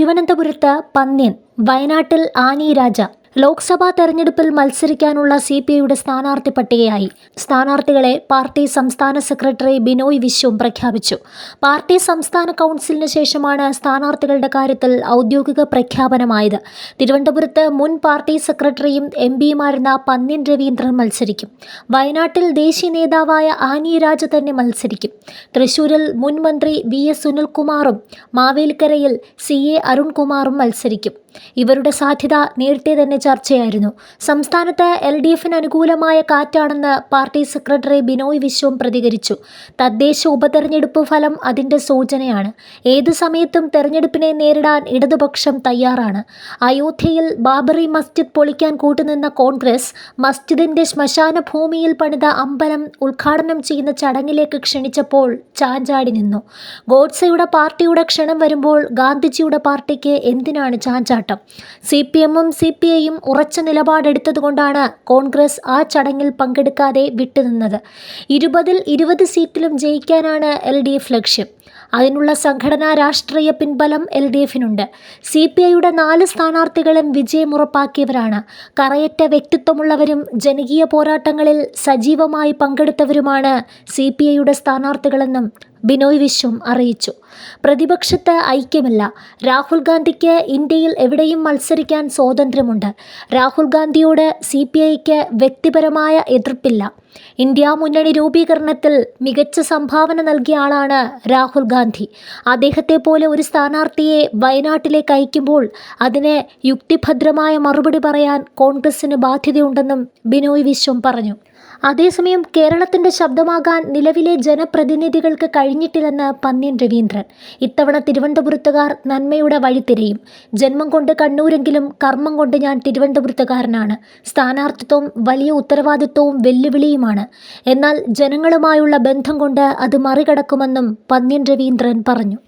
തിരുവനന്തപുരത്ത് പന്ന്യൻ വയനാട്ടിൽ ആനി രാജ ലോക്സഭാ തെരഞ്ഞെടുപ്പിൽ മത്സരിക്കാനുള്ള സി പി ഐയുടെ സ്ഥാനാർത്ഥി പട്ടികയായി. സ്ഥാനാർത്ഥികളെ പാർട്ടി സംസ്ഥാന സെക്രട്ടറി ബിനോയ് വിശ്വം പ്രഖ്യാപിച്ചു. പാർട്ടി സംസ്ഥാന കൗൺസിലിന് ശേഷമാണ് സ്ഥാനാർത്ഥികളുടെ കാര്യത്തിൽ ഔദ്യോഗിക പ്രഖ്യാപനമായത്. തിരുവനന്തപുരത്ത് മുൻ പാർട്ടി സെക്രട്ടറിയും എം പിയുമായിരുന്ന പന്നിൻ രവീന്ദ്രൻ മത്സരിക്കും. വയനാട്ടിൽ ദേശീയ നേതാവായ ആനി രാജ തന്നെ മത്സരിക്കും. തൃശൂരിൽ മുൻ മന്ത്രി വി എസ് സുനിൽകുമാറും മാവേലിക്കരയിൽ സി എ അരുൺകുമാറും മത്സരിക്കും. ഇവരുടെ സാധ്യത നേരത്തെ തന്നെ ചർച്ചയായിരുന്നു. സംസ്ഥാനത്ത് എൽ ഡി എഫിന് അനുകൂലമായ കാറ്റാണെന്ന് പാർട്ടി സെക്രട്ടറി ബിനോയ് വിശ്വം പ്രതികരിച്ചു. തദ്ദേശ ഉപതെരഞ്ഞെടുപ്പ് ഫലം അതിന്റെ സൂചനയാണ്. ഏത് സമയത്തും തെരഞ്ഞെടുപ്പിനെ നേരിടാൻ ഇടതുപക്ഷം തയ്യാറാണ്. അയോധ്യയിൽ ബാബറി മസ്ജിദ് പൊളിക്കാൻ കൂട്ടുനിന്ന കോൺഗ്രസ് മസ്ജിദിന്റെ ശ്മശാന ഭൂമിയിൽ പണിത അമ്പലം ഉദ്ഘാടനം ചെയ്യുന്ന ചടങ്ങിലേക്ക് ക്ഷണിച്ചപ്പോൾ ചാഞ്ചാടി നിന്നു. ഗോഡ്സെയുടെ പാർട്ടിയുടെ ക്ഷണം വരുമ്പോൾ ഗാന്ധിജിയുടെ പാർട്ടിക്ക് എന്തിനാണ് ചാഞ്ചാട്ടം? സി പി എമ്മും സി പി ഉറച്ച നിലപാടെടുത്തതുകൊണ്ടാണ് കോൺഗ്രസ് ആ ചടങ്ങിൽ പങ്കെടുക്കാതെ വിട്ടുനിന്നത്. ഇരുപതിൽ ഇരുപത് സീറ്റിലും ജയിക്കാനാണ് എൽ ഡി എഫ് ലക്ഷ്യം. അതിനുള്ള സംഘടനാ രാഷ്ട്രീയ പിൻബലം എൽ ഡി എഫിനുണ്ട്. സി പി ഐയുടെ നാല് സ്ഥാനാർത്ഥികളും വിജയമുറപ്പാക്കിയവരാണ് കറയറ്റ വ്യക്തിത്വമുള്ളവരും ജനകീയ പോരാട്ടങ്ങളിൽ സജീവമായി പങ്കെടുത്തവരുമാണ് സി പി ഐയുടെ സ്ഥാനാർത്ഥികളെന്നും ബിനോയ് വിശ്വം അറിയിച്ചു. പ്രതിപക്ഷത്ത് ഐക്യമല്ല. രാഹുൽ ഗാന്ധിക്ക് ഇന്ത്യയിൽ എവിടെയും മത്സരിക്കാൻ സ്വാതന്ത്ര്യമുണ്ട്. രാഹുൽ ഗാന്ധിയോട് സി പി ഐക്ക് വ്യക്തിപരമായ എതിർപ്പില്ല. ഇന്ത്യ മുന്നണി രൂപീകരണത്തിൽ മികച്ച സംഭാവന നൽകിയ ആളാണ് രാഹുൽ ഗാന്ധി. അദ്ദേഹത്തെ പോലെ ഒരു സ്ഥാനാർത്ഥിയെ വയനാട്ടിലേക്ക് അയക്കുമ്പോൾ അതിന് യുക്തിഭദ്രമായ മറുപടി പറയാൻ കോൺഗ്രസിന് ബാധ്യതയുണ്ടെന്നും ബിനോയ് വിശ്വം പറഞ്ഞു. അതേസമയം കേരളത്തിന്റെ ശബ്ദമാകാൻ നിലവിലെ ജനപ്രതിനിധികൾക്ക് കഴിഞ്ഞിട്ടില്ലെന്ന് പന്ന്യൻ രവീന്ദ്രൻ. ഇത്തവണ തിരുവനന്തപുരത്തുകാർ നന്മയുടെ വഴി തിരയും. ജന്മം കൊണ്ട് കണ്ണൂരെങ്കിലും കർമ്മം കൊണ്ട് ഞാൻ തിരുവനന്തപുരത്തുകാരനാണ്. സ്ഥാനാർത്ഥിത്വം വലിയ ഉത്തരവാദിത്വവും വെല്ലുവിളിയുമാണ് എന്നാൽ ജനങ്ങളുമായുള്ള ബന്ധം കൊണ്ട് അത് മറികടക്കുമെന്നും പന്ന്യൻ രവീന്ദ്രൻ പറഞ്ഞു.